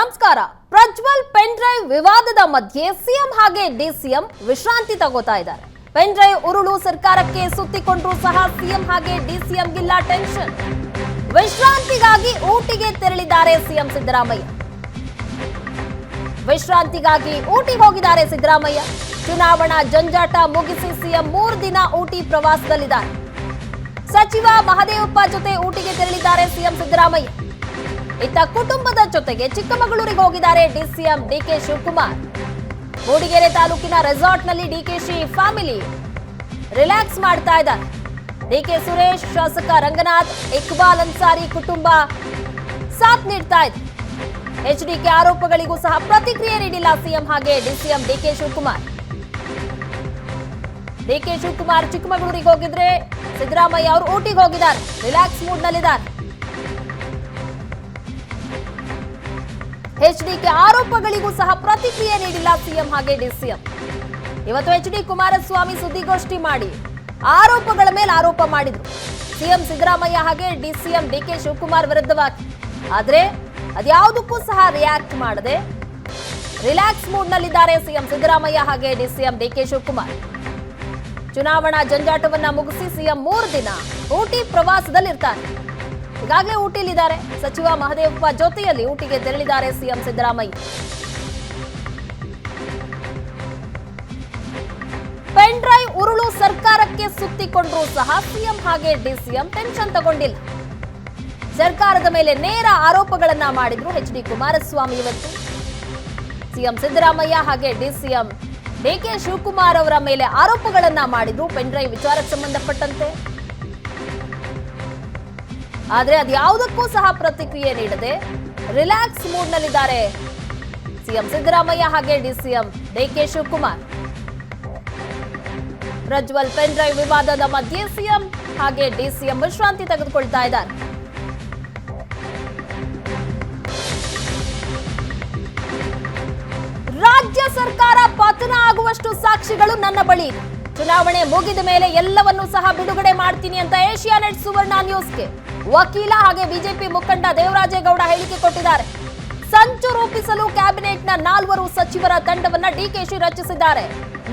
ನಮಸ್ಕಾರ. Prajwal pen drive ವಿವಾದದ ಮಧ್ಯೆ ಸಿಎಂ ಹಾಗೆ ಡಿಸಿಎಂ ವಿಶ್ರಾಂತಿ ತಗೋತಾ ಇದ್ದಾರೆ. ಪೆನ್ ಡ್ರೈವ್ ಉರುಳು ಸರ್ಕಾರಕ್ಕೆ ಸುತ್ತಿಕೊಂಡ್ರು ಸಹ ಸಿಎಂ ಹಾಗೆ ಡಿಸಿಎಂಗಿಲ್ಲ ಟೆನ್ಷನ್. ವಿಶ್ರಾಂತಿಗಾಗಿ ಊಟಿಗೆ ತೆರಳಿದ್ದಾರೆ ಸಿಎಂ ಸಿದ್ದರಾಮಯ್ಯ. ವಿಶ್ರಾಂತಿಗಾಗಿ ಊಟಿ ಹೋಗಿದ್ದಾರೆ ಸಿದ್ದರಾಮಯ್ಯ. ಚುನಾವಣಾ ಜಂಜಾಟ ಮುಗಿಸಿ ಸಿಎಂ ಮೂರು ದಿನ ಊಟಿ ಪ್ರವಾಸದಲ್ಲಿದ್ದಾರೆ. ಸಚಿವ ಮಹದೇವಪ್ಪ ಜೊತೆ ಊಟಿಗೆ ತೆರಳಿದ್ದಾರೆ ಸಿಎಂ ಸಿದ್ದರಾಮಯ್ಯ. ಇತ್ತ ಕುಟುಂಬದ ಜೊತೆಗೆ ಚಿಕ್ಕಮಗಳೂರಿಗೆ ಹೋಗಿದ್ದಾರೆ ಡಿಸಿಎಂ ಡಿಕೆ ಶಿವಕುಮಾರ್. ಮೂಡಿಗೆರೆ ತಾಲೂಕಿನ ರೆಸಾರ್ಟ್ನಲ್ಲಿ ಡಿಕೆಶಿ ಫ್ಯಾಮಿಲಿ ರಿಲ್ಯಾಕ್ಸ್ ಮಾಡ್ತಾ ಇದ್ದಾರೆ. ಡಿಕೆ ಸುರೇಶ್, ಶಾಸಕ ರಂಗನಾಥ್, ಇಕ್ಬಾಲ್ ಅನ್ಸಾರಿ ಕುಟುಂಬ ಸಾಥ್ ನೀಡ್ತಾ ಇದೆ. ಎಚ್ಡಿಕೆ ಆರೋಪಗಳಿಗೂ ಸಹ ಪ್ರತಿಕ್ರಿಯೆ ನೀಡಿಲ್ಲ ಸಿಎಂ ಹಾಗೆ DCM DK Shivakumar. DK Shivakumar ಚಿಕ್ಕಮಗಳೂರಿಗೆ ಹೋಗಿದ್ರೆ ಸಿದ್ದರಾಮಯ್ಯ ಅವರು ಊಟಿಗೆ ಹೋಗಿದ್ದಾರೆ. ರಿಲ್ಯಾಕ್ಸ್ ಮೂಡ್ ನಲ್ಲಿದ್ದಾರೆ. ಎಚ್ಡಿಕೆ ಆರೋಪಗಳಿಗೂ ಸಹ ಪ್ರತಿಕ್ರಿಯೆ ನೀಡಿಲ್ಲ ಸಿಎಂ ಹಾಗೆ ಡಿಸಿಎಂ. ಇವತ್ತು ಎಚ್ ಡಿ ಕುಮಾರಸ್ವಾಮಿ ಸುದ್ದಿಗೋಷ್ಠಿ ಮಾಡಿ ಆರೋಪಗಳ ಮೇಲೆ ಆರೋಪ ಮಾಡಿದ್ರು. ಸಿಎಂ ಸಿದ್ದರಾಮಯ್ಯ ಹಾಗೆ ಡಿಸಿಎಂ ಡಿಕೆ ಶಿವಕುಮಾರ್ ವಿರುದ್ಧವಾಗಿ. ಆದ್ರೆ ಅದ್ಯಾವುದಕ್ಕೂ ಸಹ ರಿಯಾಕ್ಟ್ ಮಾಡದೆ ರಿಲ್ಯಾಕ್ಸ್ ಮೂಡ್ ನಲ್ಲಿದ್ದಾರೆ ಸಿಎಂ ಸಿದ್ದರಾಮಯ್ಯ ಹಾಗೆ ಡಿಸಿಎಂ ಡಿಕೆ ಶಿವಕುಮಾರ್. ಚುನಾವಣಾ ಜಂಜಾಟವನ್ನ ಮುಗಿಸಿ ಸಿಎಂ ಮೂರು ದಿನ ಊಟಿ ಪ್ರವಾಸದಲ್ಲಿರ್ತಾರೆ. ಈಗಾಗಲೇ ಊಟಿಲಿದ್ದಾರೆ ಸಚಿವ ಮಹದೇವಪ್ಪ ಜೊತೆಯಲ್ಲಿ ಊಟಿಗೆ ತೆರಳಿದ್ದಾರೆ ಸಿಎಂ ಸಿದ್ದರಾಮಯ್ಯ. ಪೆನ್ ಡ್ರೈವ್ ಉರುಳು ಸರ್ಕಾರಕ್ಕೆ ಸುತ್ತಿಕೊಂಡ್ರೂ ಸಹ ಸಿಎಂ ಹಾಗೆ ಡಿಸಿಎಂ ಟೆನ್ಷನ್ ತಗೊಂಡಿಲ್ಲ. ಸರ್ಕಾರದ ಮೇಲೆ ನೇರ ಆರೋಪಗಳನ್ನ ಮಾಡಿದ್ರು ಎಚ್ ಡಿ ಕುಮಾರಸ್ವಾಮಿ ಇವತ್ತು. ಸಿಎಂ ಸಿದ್ದರಾಮಯ್ಯ ಹಾಗೆ ಡಿಸಿಎಂ ಡಿಕೆ ಶಿವಕುಮಾರ್ ಅವರ ಮೇಲೆ ಆರೋಪಗಳನ್ನ ಮಾಡಿದ್ರು ಪೆನ್ ಡ್ರೈವ್ ವಿಚಾರಕ್ಕೆ ಸಂಬಂಧಪಟ್ಟಂತೆ. ಆದ್ರೆ ಅದ್ಯಾವುದಕ್ಕೂ ಸಹ ಪ್ರತಿಕ್ರಿಯೆ ನೀಡದೆ ರಿಲ್ಯಾಕ್ಸ್ ಮೂಡ್ ನಲ್ಲಿದ್ದಾರೆ ಸಿಎಂ ಸಿದ್ದರಾಮಯ್ಯ ಹಾಗೆ DCM DK Shivakumar. Prajwal pen drive ವಿವಾದದ ಮಧ್ಯೆ ಸಿಎಂ ಹಾಗೆ ಡಿಸಿಎಂ ವಿಶ್ರಾಂತಿ ತೆಗೆದುಕೊಳ್ತಾ ಇದ್ದಾರೆ. ರಾಜ್ಯ ಸರ್ಕಾರ ಪತನ ಆಗುವಷ್ಟು ಸಾಕ್ಷಿಗಳು ನನ್ನ ಬಳಿ. ಚುನಾವಣೆ ಮುಗಿದ ಮೇಲೆ ಎಲ್ಲವನ್ನೂ ಸಹ ಬಿಡುಗಡೆ ಮಾಡ್ತೀನಿ ಅಂತ ಏಷ್ಯಾನೆಟ್ ಸುವರ್ಣ ನ್ಯೂಸ್ಗೆ. ವಕೀಲ ಹಾಗೆ ಬಿಜೆಪಿ ಮುಖಂಡ ದೇವರಾಜೇಗೌಡ ಹೇಳಿಕೆ ಕೊಟ್ಟಿದ್ದಾರೆ. ಸಂಚು ರೂಪಿಸಲು ಕ್ಯಾಬಿನೆಟ್ನ ನಾಲ್ವರು ಸಚಿವರ ತಂಡವನ್ನ ಡಿಕೆಶಿ ರಚಿಸಿದ್ದಾರೆ.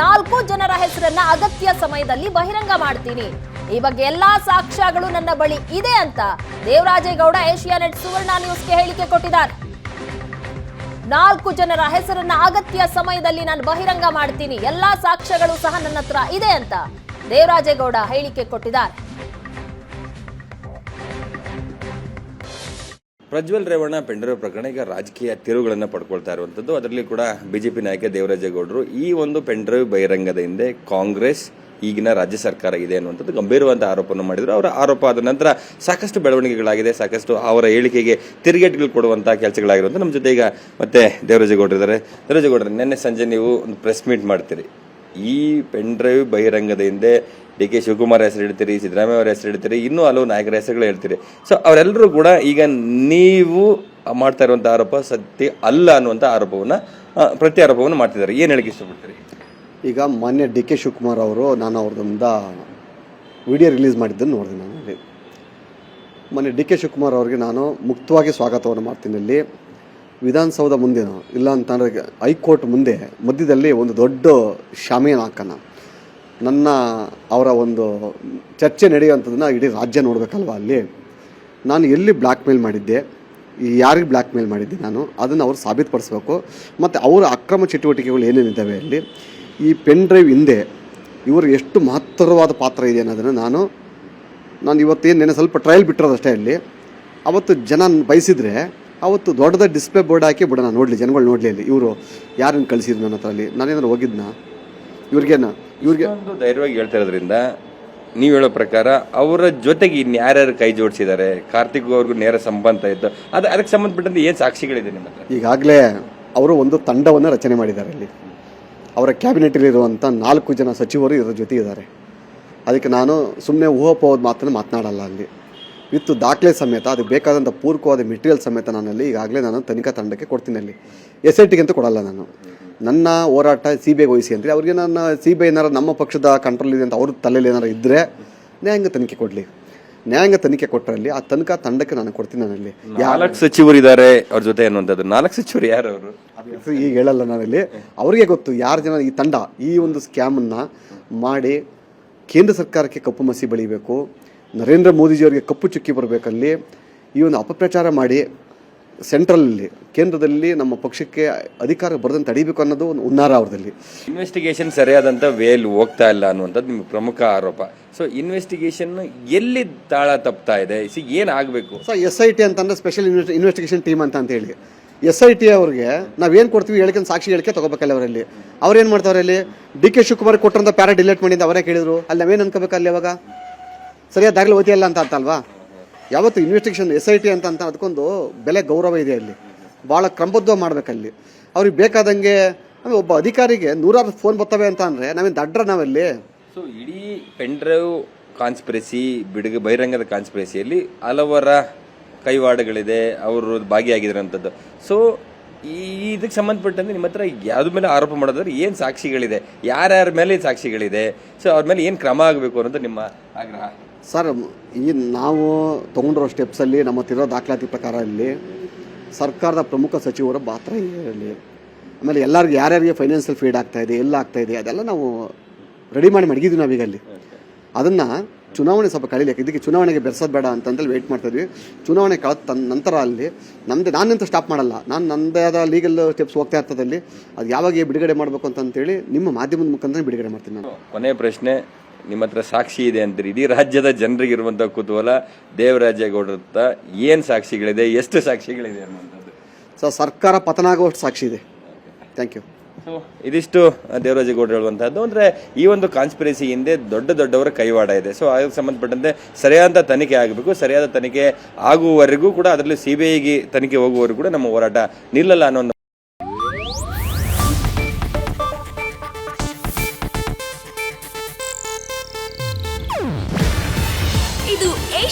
ನಾಲ್ಕು ಜನರ ಹೆಸರನ್ನ ಅಗತ್ಯ ಸಮಯದಲ್ಲಿ ಬಹಿರಂಗ ಮಾಡ್ತೀನಿ. ಈ ಬಗ್ಗೆ ಎಲ್ಲಾ ಸಾಕ್ಷ್ಯಗಳು ನನ್ನ ಬಳಿ ಇದೆ ಅಂತ ದೇವರಾಜೇಗೌಡ ಏಷ್ಯಾನೆಟ್ ಸುವರ್ಣ ನ್ಯೂಸ್ಗೆ ಹೇಳಿಕೆ ಕೊಟ್ಟಿದ್ದಾರೆ. ನಾಲ್ಕು ಜನರ ಹೆಸರನ್ನ ಅಗತ್ಯ ಸಮಯದಲ್ಲಿ ನಾನು ಬಹಿರಂಗ ಮಾಡ್ತೀನಿ. ಎಲ್ಲಾ ಸಾಕ್ಷ್ಯಗಳು ಸಹ ನನ್ನ ಹತ್ರ ಇದೆ ಅಂತ ದೇವರಾಜೇಗೌಡ ಹೇಳಿಕೆ ಕೊಟ್ಟಿದ್ದಾರೆ. ಪ್ರಜ್ವಲ್ ರೇವಣ್ಣ ಪೆಂಡರ ಪ್ರಕರಣ ಈಗ ರಾಜಕೀಯ ತಿರುವುಗಳನ್ನು ಪಡ್ಕೊಳ್ತಾ ಇರುವಂಥದ್ದು ಅದರಲ್ಲಿ ಕೂಡ ಬಿಜೆಪಿ ನಾಯಕ ದೇವರಾಜೇಗೌಡರು ಈ ಒಂದು ಪೆಂಡ್ರೈವ್ ಬಹಿರಂಗದ ಹಿಂದೆ ಕಾಂಗ್ರೆಸ್, ಈಗಿನ ರಾಜ್ಯ ಸರ್ಕಾರ ಇದೆ ಅನ್ನುವಂಥದ್ದು ಗಂಭೀರವಾದ ಆರೋಪವನ್ನು ಮಾಡಿದರು. ಅವರ ಆರೋಪ ಆದ ನಂತರ ಸಾಕಷ್ಟು ಬೆಳವಣಿಗೆಗಳಾಗಿದೆ, ಸಾಕಷ್ಟು ಅವರ ಹೇಳಿಕೆಗೆ ತಿರುಗೇಟುಗಳು ಕೊಡುವಂಥ ಕೆಲಸಗಳಾಗಿರುವಂಥ ನಮ್ಮ ಜೊತೆ ಈಗ ಮತ್ತೆ ದೇವರಾಜೇಗೌಡರಿದ್ದಾರೆ ದೇವರಾಜೇಗೌಡರು ನಿನ್ನೆ ಸಂಜೆ ನೀವು ಒಂದು ಪ್ರೆಸ್ ಮೀಟ್ ಮಾಡ್ತೀರಿ. ಈ ಪೆಂಡ್ರೈವ್ ಬಹಿರಂಗದ ಹಿಂದೆ ಡಿ ಕೆ ಶಿವಕುಮಾರ್ ಹೆಸರು ಹೇಳ್ತೀರಿ ಸಿದ್ದರಾಮಯ್ಯ ಅವರ ಹೆಸರು ಹೇಳ್ತೀರಿ ಇನ್ನೂ ಹಲವು ನಾಯಕರ ಹೆಸರುಗಳು ಹೇಳ್ತೀರಿ. ಸೊ ಅವರೆಲ್ಲರೂ ಕೂಡ ಈಗ ನೀವು ಮಾಡ್ತಾ ಇರುವಂಥ ಆರೋಪ ಸತ್ಯ ಅಲ್ಲ ಅನ್ನುವಂಥ ಆರೋಪವನ್ನು ಪ್ರತಿ ಆರೋಪವನ್ನು ಮಾಡ್ತಿದ್ದಾರೆ. ಏನು ಹೇಳಿಕೆ ಇಷ್ಟಪಡ್ತೀರಿ? ಈಗ ಮೊನ್ನೆ ಡಿ ಕೆ ಶಿವಕುಮಾರ್ ಅವರು ನಾನು ಅವ್ರದೊಂದ ವಿಡಿಯೋ ರಿಲೀಸ್ ಮಾಡಿದ್ದನ್ನು ನೋಡಿದೆ ನಾನು. ಮೊನ್ನೆ ಡಿ ಕೆ ಶಿವಕುಮಾರ್ ಅವರಿಗೆ ನಾನು ಮುಕ್ತವಾಗಿ ಸ್ವಾಗತವನ್ನು ಮಾಡ್ತೀನಿ. ಇಲ್ಲಿ ವಿಧಾನಸೌಧ ಮುಂದೆ ಇಲ್ಲ ಅಂತಂದರೆ ಹೈಕೋರ್ಟ್ ಮುಂದೆ, ಮಧ್ಯದಲ್ಲಿ ಒಂದು ದೊಡ್ಡ ಶಾಮಿಯಾನ ಹಾಕೋಣ ನನ್ನ, ಅವರ ಒಂದು ಚರ್ಚೆ ನಡೆಯುವಂಥದ್ದನ್ನು ಇಡೀ ರಾಜ್ಯ ನೋಡಬೇಕಲ್ವ ಅಲ್ಲಿ? ನಾನು ಎಲ್ಲಿ ಬ್ಲ್ಯಾಕ್ ಮೇಲ್ ಮಾಡಿದ್ದೆ? ಯಾರಿಗೆ ಬ್ಲ್ಯಾಕ್ ಮೇಲ್ ಮಾಡಿದ್ದೆ ನಾನು? ಅದನ್ನು ಅವರು ಸಾಬೀತುಪಡಿಸ್ಬೇಕು. ಮತ್ತು ಅವರ ಅಕ್ರಮ ಚಟುವಟಿಕೆಗಳು ಏನೇನಿದ್ದಾವೆ ಅಲ್ಲಿ? ಈ ಪೆನ್ ಡ್ರೈವ್ ಹಿಂದೆ ಇವರು ಎಷ್ಟು ಮಹತ್ತರವಾದ ಪಾತ್ರ ಇದೆ ಅನ್ನೋದನ್ನು ನಾನು ನಾನು ಇವತ್ತೇನು ನೆನೆ ಸ್ವಲ್ಪ ಟ್ರಯಲ್ ಬಿಟ್ಟಿರೋದಷ್ಟೇ ಅಲ್ಲಿ. ಅವತ್ತು ಜನ ಬಯಸಿದ್ರೆ ಅವತ್ತು ದೊಡ್ಡದ ಡಿಸ್ಪ್ಲೇ ಬೋರ್ಡ್ ಹಾಕಿ ಬಿಡೋಣ ನೋಡಲಿ ಜನಗಳು ನೋಡಲಿ ಅಲ್ಲಿ ಇವರು ಯಾರನ್ನು ಕಳಿಸಿದ್ರು ನನ್ನ ಹತ್ರ ಅಲ್ಲಿ? ನಾನೇನಾದ್ರು ಹೋಗಿದ್ನಾ? ಇವ್ರಿಗೇನ? ಇವ್ರಿಗೆ ಒಂದು ಧೈರ್ಯವಾಗಿ ಹೇಳ್ತಾ ಇರೋದ್ರಿಂದ ನೀವು ಹೇಳೋ ಪ್ರಕಾರ ಅವರ ಜೊತೆಗೆ ಇನ್ನು ಯಾರ್ಯಾರು ಕೈ ಜೋಡಿಸಿದ್ದಾರೆ ಕಾರ್ತಿಕ್ ಅವ್ರಿಗೂ ನೇರ ಸಂಬಂಧ ಇತ್ತು ಅದು ಅದಕ್ಕೆ ಸಂಬಂಧಪಟ್ಟಂತೆ ಏನು ಸಾಕ್ಷಿಗಳಿದೆ ನಿಮ್ಮ ಹತ್ರ? ಈಗಾಗಲೇ ಅವರು ಒಂದು ತಂಡವನ್ನು ರಚನೆ ಮಾಡಿದ್ದಾರೆ ಇಲ್ಲಿ ಅವರ ಕ್ಯಾಬಿನೆಟಲ್ಲಿರುವಂಥ ನಾಲ್ಕು ಜನ ಸಚಿವರು ಇದರ ಜೊತೆ ಇದ್ದಾರೆ ಅದಕ್ಕೆ ನಾನು ಸುಮ್ಮನೆ ಊಹಪೋದು ಮಾತನ್ನು ಮಾತನಾಡಲ್ಲ ಅಲ್ಲಿ. ವಿತ್ ದಾಖಲೆ ಸಮೇತ ಅದಕ್ಕೆ ಬೇಕಾದಂಥ ಪೂರಕವಾದ ಮೆಟೀರಿಯಲ್ ಸಮೇತ ನಾನಲ್ಲಿ ಈಗಾಗಲೇ ನಾನು ತನಿಖಾ ತಂಡಕ್ಕೆ ಕೊಡ್ತೀನಿ ಅಲ್ಲಿ. ಎಸ್ ಐ ಟಿಗೆ ಅಂತ ಕೊಡಲ್ಲ ನಾನು. ನನ್ನ ಹೋರಾಟ ಸಿ ಬಿ ಐ ವಹಿಸಿ ಅಂದರೆ ಅವ್ರಿಗೆ ನನ್ನ ಸಿ ಬಿ ಐ ಏನಾರು ನಮ್ಮ ಪಕ್ಷದ ಕಂಟ್ರೋಲ್ ಇದೆ ಅಂತ ಅವ್ರ ತಲೆಯಲ್ಲಿ ಏನಾರು ಇದ್ದರೆ ನ್ಯಾಯಾಂಗ ತನಿಖೆ ಕೊಡಲಿ. ನ್ಯಾಯಾಂಗ ತನಿಖೆ ಕೊಟ್ಟರಲ್ಲಿ ಆ ತನಿಖಾ ತಂಡಕ್ಕೆ ನಾನು ಕೊಡ್ತೀನಿ ನಾನಲ್ಲಿ. ನಾಲ್ಕು ಸಚಿವರು ಇದ್ದಾರೆ ಅವ್ರ ಜೊತೆ ಅನ್ನುವಂಥದ್ದು. ನಾಲ್ಕು ಸಚಿವರು ಯಾರು ಅವರು? ಈಗ ಹೇಳಲ್ಲ ನಾನಲ್ಲಿ. ಅವರಿಗೆ ಗೊತ್ತು ಯಾರು ಜನ ಈ ತಂಡ ಈ ಒಂದು ಸ್ಕ್ಯಾಮನ್ನು ಮಾಡಿ ಕೇಂದ್ರ ಸರ್ಕಾರಕ್ಕೆ ಕಪ್ಪು ಮಸಿ ಬೆಳಿಬೇಕು. ನರೇಂದ್ರ ಮೋದಿಜಿಯವರಿಗೆ ಕಪ್ಪು ಚುಕ್ಕಿ ಬರಬೇಕಲ್ಲಿ ಈ ಒಂದು ಅಪಪ್ರಚಾರ ಮಾಡಿ ಸೆಂಟ್ರಲಲ್ಲಿ ಕೇಂದ್ರದಲ್ಲಿ ನಮ್ಮ ಪಕ್ಷಕ್ಕೆ ಅಧಿಕಾರ ಬರದಂತೆ ತಡಿಬೇಕು ಅನ್ನೋದು ಒಂದು ಹುನ್ನಾರ ಅವ್ರದಲ್ಲಿ ಇನ್ವೆಸ್ಟಿಗೇಷನ್ ಸರಿಯಾದಂಥ ವೇಲ್ ಹೋಗ್ತಾ ಇಲ್ಲ ಅನ್ನುವಂಥದ್ದು ನಿಮ್ಮ ಪ್ರಮುಖ ಆರೋಪ. ಸೊ ಇನ್ವೆಸ್ಟಿಗೇಷನ್ ಎಲ್ಲಿ ತಾಳ ತಪ್ತಾ ಇದೆ? ಸಿ ಏನು ಆಗಬೇಕು? ಸೊ ಎಸ್ ಐ ಟಿ ಅಂತಂದ್ರೆ ಸ್ಪೆಷಲ್ ಇನ್ವೆಸ್ಟಿಗೇಷನ್ ಟೀಮ್ ಅಂತ ಅಂತ ಹೇಳಿ. ಎಸ್ ಐ ಟಿ ಅವ್ರಿಗೆ ನಾವೇನು ಕೊಡ್ತೀವಿ ಹೇಳಿಕೆ ಸಾಕ್ಷಿ ಹೇಳಿಕೆ ತಗೋಬೇಕಲ್ಲ ಅವರಲ್ಲಿ. ಅವ್ರೇನು ಮಾಡ್ತಾವ್ರಲ್ಲಿ ಡಿ ಕೆ ಶಿವಕುಮಾರ್ ಕೊಟ್ಟರಂತ ಪ್ಯಾರ ಡಿಲೀಟ್ ಮಾಡಿದ್ದು ಅವರೇ ಕೇಳಿದ್ರು. ಅಲ್ಲಿ ನಾವೇನು ಅನ್ಕೋಬೇಕು ಅಲ್ಲಿ ಅವಾಗ? ಸರಿಯಾದ ದಾಖಲೆ ಓದಿಯಲ್ಲ ಅಂತ ಅಂತಲ್ವಾ? ಯಾವತ್ತು ಇನ್ವೆಸ್ಟಿಗೇಷನ್ ಎಸ್ ಐ ಟಿ ಅಂತ ಅಂತ ಅದಕ್ಕೊಂದು ಬೆಲೆ ಗೌರವ ಇದೆ ಅಲ್ಲಿ. ಭಾಳ ಕ್ರಮಬದ್ಧ ಮಾಡ್ಬೇಕಲ್ಲಿ. ಅವ್ರಿಗೆ ಬೇಕಾದಂಗೆ, ಆಮೇಲೆ ಒಬ್ಬ ಅಧಿಕಾರಿಗೆ ನೂರಾರು ಫೋನ್ ಬರ್ತವೆ ಅಂತ ಅಂದರೆ ನಾವೇನು ದಡ್ರ ನಾವಲ್ಲಿ? ಸೊ ಇಡೀ ಪೆಂಡ್ರೈವ್ ಕಾನ್ಸ್ಪಿರಸಿ ಬಿಡುಗ, ಬಹಿರಂಗದ ಕಾನ್ಸ್ಪಿರಸಿಯಲ್ಲಿ ಹಲವರ ಕೈವಾಡಗಳಿದೆ, ಅವರು ಭಾಗಿಯಾಗಿದ್ರಂಥದ್ದು ಸೊ ಈ ಇದಕ್ಕೆ ಸಂಬಂಧಪಟ್ಟಂತೆ ನಿಮ್ಮ ಹತ್ರ ಯಾವ್ದ್ರ ಮೇಲೆ ಆರೋಪ ಮಾಡೋದಾದ್ರೆ ಏನು ಸಾಕ್ಷಿಗಳಿದೆ? ಯಾರ್ಯಾರ ಮೇಲೆ ಸಾಕ್ಷಿಗಳಿದೆ? ಸೊ ಅವ್ರ ಮೇಲೆ ಏನು ಕ್ರಮ ಆಗಬೇಕು ಅನ್ನೋದು ನಿಮ್ಮ ಆಗ್ರಹ. ಸರ್, ಈ ನಾವು ತೊಗೊಂಡಿರೋ ಸ್ಟೆಪ್ಸಲ್ಲಿ ನಮ್ಮ ಹತ್ತಿರೋ ದಾಖಲಾತಿ ಪ್ರಕಾರ ಇಲ್ಲಿ ಸರ್ಕಾರದ ಪ್ರಮುಖ ಸಚಿವರ ಪಾತ್ರ ಇರಲಿ. ಆಮೇಲೆ ಎಲ್ಲರಿಗೂ ಯಾರ್ಯಾರಿಗೆ ಫೈನಾನ್ಷಿಯಲ್ ಫೀಡ್ ಆಗ್ತಾ ಇದೆ, ಎಲ್ಲ ಆಗ್ತಾ ಇದೆ, ಅದೆಲ್ಲ ನಾವು ರೆಡಿ ಮಾಡಿ ಮಡಗಿದ್ವಿ ನಾವೀಗ ಅಲ್ಲಿ. ಅದನ್ನು ಚುನಾವಣೆ ಸ್ವಲ್ಪ ಕಳಿಲಿಕ್ಕೆ, ಇದಕ್ಕೆ ಚುನಾವಣೆಗೆ ಬೆರೆಸೋದು ಬೇಡ ಅಂತಂದೇಳಿ ವೆಯ್ಟ್ ಮಾಡ್ತಾ ಇದ್ವಿ. ಚುನಾವಣೆ ಕಳೆದ ತನ್ ನಂತರ ಅಲ್ಲಿ ನಮ್ಮದೇ ನಾನಂತೂ ಸ್ಟಾಪ್ ಮಾಡಲ್ಲ. ನಾನು ನನ್ನದೇ ಆದ ಲೀಗಲ್ ಸ್ಟೆಪ್ಸ್ ಹೋಗ್ತಾ ಇರ್ತದಲ್ಲಿ ಅದು ಯಾವಾಗ ಬಿಡುಗಡೆ ಮಾಡಬೇಕು ಅಂತಂತೇಳಿ ನಿಮ್ಮ ಮಾಧ್ಯಮದ ಮುಖಾಂತರ ಬಿಡುಗಡೆ ಮಾಡ್ತೀನಿ ನಾನು. ಕೊನೆಯ ಪ್ರಶ್ನೆ ನಿಮ್ಮ ಹತ್ರ ಸಾಕ್ಷಿ ಇದೆ ಅಂತೀರಿ ಇಡೀ ರಾಜ್ಯದ ಜನರಿಗೆ ಇರುವಂಥ ಕುತೂಹಲ ದೇವರಾಜೇಗೌಡರ ಹತ್ರ ಏನು ಸಾಕ್ಷಿಗಳಿದೆ ಎಷ್ಟು ಸಾಕ್ಷಿಗಳಿದೆ ಅನ್ನುವಂಥದ್ದು. ಸೊ ಸರ್ಕಾರ ಪತನ ಆಗುವಷ್ಟು ಸಾಕ್ಷಿ ಇದೆ. ಥ್ಯಾಂಕ್ ಯು ಸೊ ಇದಿಷ್ಟು ದೇವರಾಜೇಗೌಡರು ಹೇಳುವಂತಹದ್ದು. ಅಂದ್ರೆ ಈ ಒಂದು ಕಾನ್ಸ್ಪಿರಸಿ ಹಿಂದೆ ದೊಡ್ಡ ದೊಡ್ಡವರ ಕೈವಾಡ ಇದೆ. ಸೊ ಅದಕ್ಕೆ ಸಂಬಂಧಪಟ್ಟಂತೆ ಸರಿಯಾದ ತನಿಖೆ ಆಗಬೇಕು. ಸರಿಯಾದ ತನಿಖೆ ಆಗುವವರೆಗೂ ಕೂಡ ಅದರಲ್ಲಿ ಸಿ ಬಿ ಐಗೆ ತನಿಖೆ ಹೋಗುವವರೆಗೂ ಕೂಡ ನಮ್ಮ ಹೋರಾಟ ನಿಲ್ಲಲ್ಲ ಅನ್ನೋ ಒಂದು